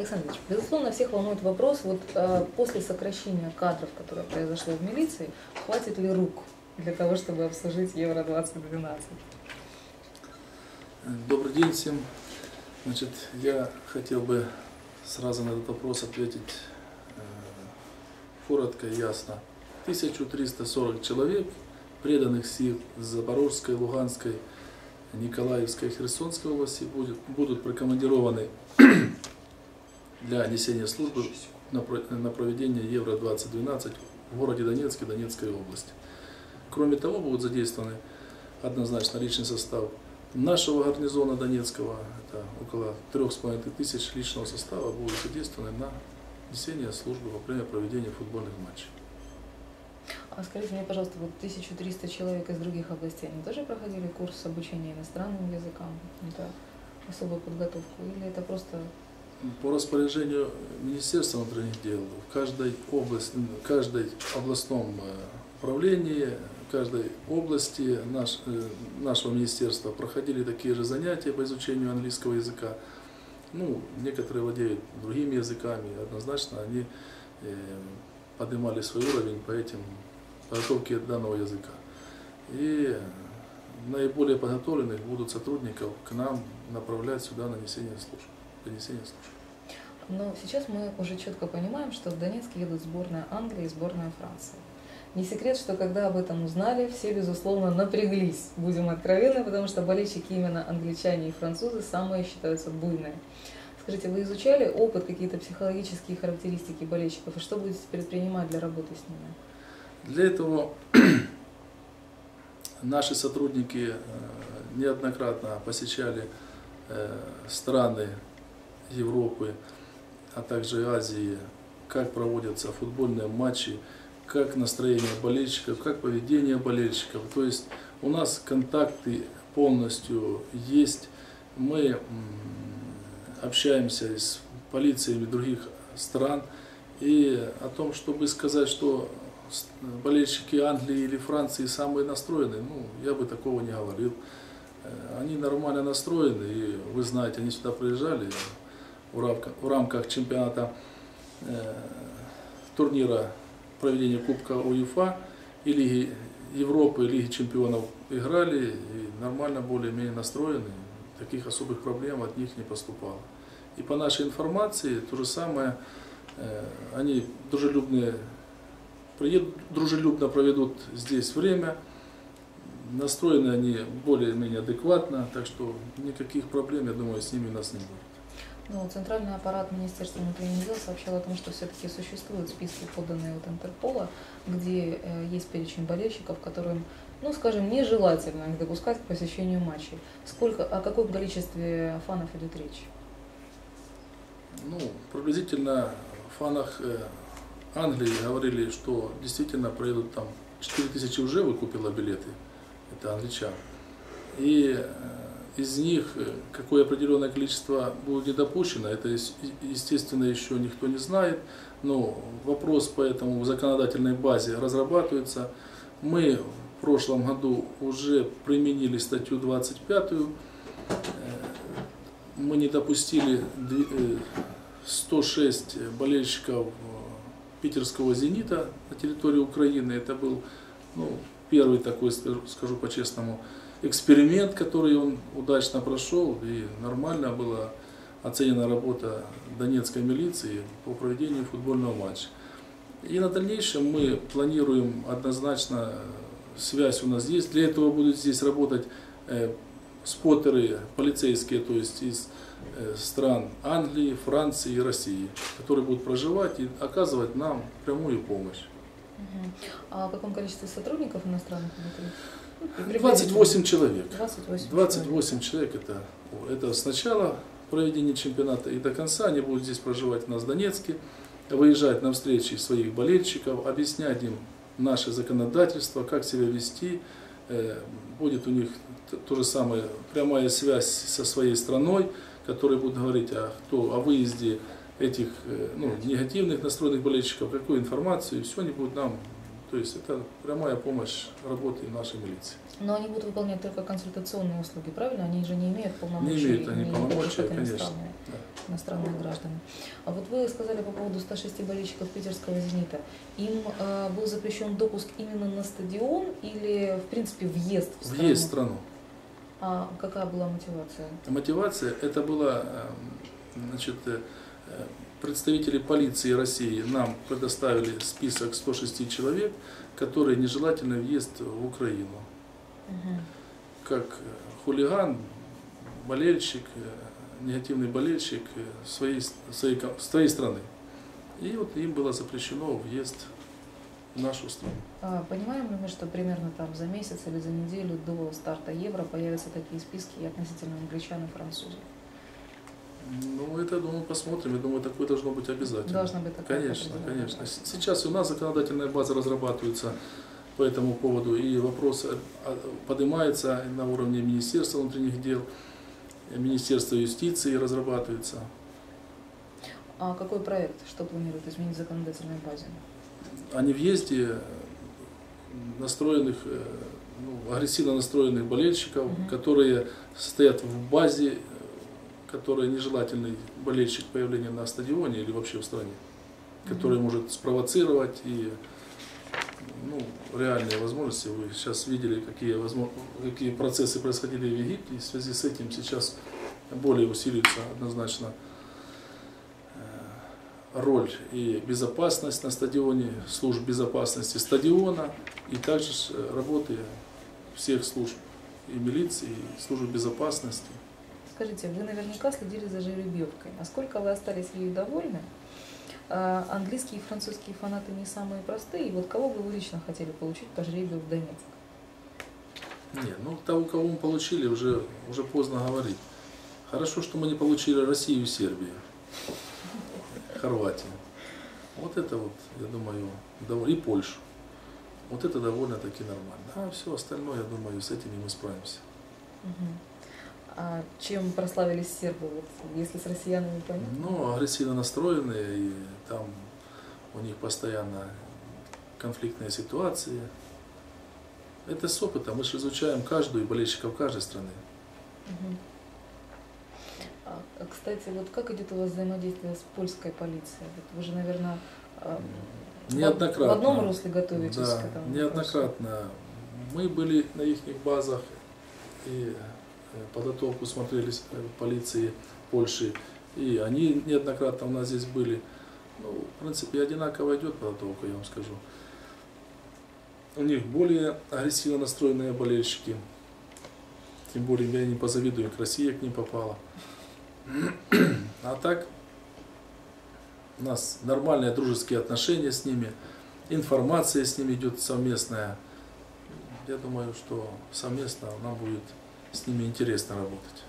Александр Ильич, безусловно, всех волнует вопрос, вот э, после сокращения кадров, которое произошло в милиции, хватит ли рук для того, чтобы обслужить Евро-2012? Добрый день всем. Значит, я хотел бы сразу на этот вопрос ответить э, коротко и ясно. 1340 человек, преданных сил Запорожской, Луганской, Николаевской и Херсонской области будут, будут прикомандированы для несения службы на, проведение Евро-2012 в городе Донецке, Донецкой области. Кроме того, будут задействованы однозначно личный состав нашего гарнизона Донецкого, это около трех с половиной тысяч личного состава, будут задействованы на несение службы во время проведения футбольных матчей. А скажите мне, пожалуйста, вот 1300 человек из других областей, они тоже проходили курс обучения иностранным языкам, это особую подготовку, или это просто... По распоряжению Министерства внутренних дел в каждой области, в каждой областном э, управлении, в каждой области наш, э, нашего министерства проходили такие же занятия по изучению английского языка. Ну, некоторые владеют другими языками, однозначно они э, поднимали свой уровень по этим подготовке данного языка. И наиболее подготовленных будут сотрудников к нам направлять сюда на несение служб. Несение служб. Но сейчас мы уже четко понимаем, что в Донецке едут сборная Англии и сборная Франции. Не секрет, что когда об этом узнали, все, безусловно, напряглись, будем откровенны, потому что болельщики именно англичане и французы самые считаются буйные. Скажите, вы изучали опыт, какие-то психологические характеристики болельщиков, и что будете предпринимать для работы с ними? Для этого наши сотрудники э, неоднократно посещали э, страны Европы, а также Азии, как проводятся футбольные матчи, как настроение болельщиков, как поведение болельщиков. То есть у нас контакты полностью есть. Мы общаемся с полициями других стран. И о том, чтобы сказать, что болельщики Англии или Франции самые настроенные, ну, я бы такого не говорил. Э, они нормально настроены, и вы знаете, они сюда приезжали в рамках, чемпионата э, турнира проведения Кубка УЕФА и Лиги Европы, Лиги чемпионов играли, и нормально более-менее настроены, таких особых проблем от них не поступало. И по нашей информации то же самое, э, они дружелюбные приедут, дружелюбно проведут здесь время. Настроены они более-менее адекватно, так что никаких проблем, я думаю, с ними у нас не будет. Ну, центральный аппарат Министерства внутренних дел сообщал о том, что все-таки существуют списки, поданные от Интерпола, где э, есть перечень болельщиков, которым, ну, скажем, нежелательно их допускать к посещению матчей. Сколько, о каком количестве фанов идет речь? Ну, приблизительно фанах э, Англии говорили, что действительно проедут там 4000 уже выкупила билеты, это англичан. И э, из них э, какое определенное количество будет допущено, это естественно еще никто не знает, но вопрос по этому в законодательной базе разрабатывается. Мы в прошлом году уже применили статью 25, э, мы не допустили 106 болельщиков питерского «Зенита» на территории Украины. Это был ну, первый такой, скажу по-честному, эксперимент, который он удачно прошел, и нормально была оценена работа донецкой милиции по проведению футбольного матча. И на дальнейшем мы планируем однозначно, связь у нас есть, для этого будут здесь работать э, споттеры полицейские, то есть из Э, стран Англии, Франции и России, которые будут проживать и оказывать нам прямую помощь. А о каком количестве сотрудников иностранных внутри? 28 человек. 28, 28 человек, это, это с начала проведения чемпионата и до конца они будут здесь проживать у нас в Донецке, выезжать на встречи своих болельщиков, объяснять им наше законодательство, как себя вести. Э, будет у них то же самое прямая связь со своей страной, которые будут говорить о, кто, о выезде этих э, ну, негативных настроенных болельщиков, какую информацию, и все они будут нам, то есть это прямая помощь работы нашей милиции. Но они будут выполнять только консультационные услуги, правильно? Они же не имеют полномочий. Не имеют они полномочий, конечно. Иностранные, да. иностранные граждане. А вот вы сказали по поводу 106 болельщиков питерского «Зенита». Им э, был запрещен допуск именно на стадион или, в принципе, въезд в страну? Въезд в страну. А какая была мотивация? Мотивация это была, э, значит, э, представители полиции России нам предоставили список 106 человек, которые нежелательно въезд в Украину. Мгм. Как э, хулиган, болельщик, э, негативный болельщик э, своей, своей, своей страны. И вот им было запрещено въезд в нашу страну. А понимаем ли мы, что примерно там за месяц или за неделю до старта Евро появятся такие списки и относительно англичан и французов? Ну, это, думаю, посмотрим. Я думаю, такое должно быть обязательно. Должна быть такая Конечно, конечно. Сейчас у нас законодательная база разрабатывается по этому поводу, и вопрос э, а, поднимается на уровне Министерства внутренних дел, Министерства юстиции разрабатывается. А какой проект, что планирует изменить в законодательной базе? О невъезде э, настроенных, э, ну, агрессивно настроенных болельщиков, Мгм. которые состоят в базе, которая нежелательный болельщик появления на стадионе или вообще в стране, который Мгм. может спровоцировать и ну, реальные возможности. Вы сейчас видели, какие, возможно, какие процессы происходили в Египте, и в связи с этим сейчас более усиливается однозначно э, роль и безопасность на стадионе, служб безопасности стадиона, и также э, работы всех служб, и милиции, и службы безопасности. Скажите, вы наверняка следили за жеребьевкой. Насколько вы остались ею довольны? А, Английские и французские фанаты не самые простые. И вот кого бы вы лично хотели получить по жребию в Донецк? Нет, ну того, кого мы получили, уже, уже поздно говорить. Хорошо, что мы не получили Россию и Сербию, Хорватию. Вот это вот, я думаю, и Польшу. Вот это довольно-таки нормально. А все остальное, я думаю, с этим мы справимся. Мгм. А чем прославились сербы, вот, если с россиянами понятно? Ну, агрессивно настроенные, и там у них постоянно конфликтные ситуации. Это с опыта. Мы же изучаем каждую и болельщиков каждой страны. Мгм. А, кстати, вот как идет у вас взаимодействие с польской полицией? Вот вы же, наверное, а, Неоднократно. в одном русле готовитесь Да, к этому? вопросу? неоднократно. Мы были на их базах и подготовку смотрели с э, полиции Польши, и они неоднократно у нас здесь были. Ну, в принципе, одинаково идет подготовка, я вам скажу. У них более агрессивно настроенные болельщики. Тем более я не позавидую, как Россия к ним попала. А так, у нас нормальные дружеские отношения с ними, информация с ними идет совместная. Я думаю, что совместно нам будет с ними интересно работать.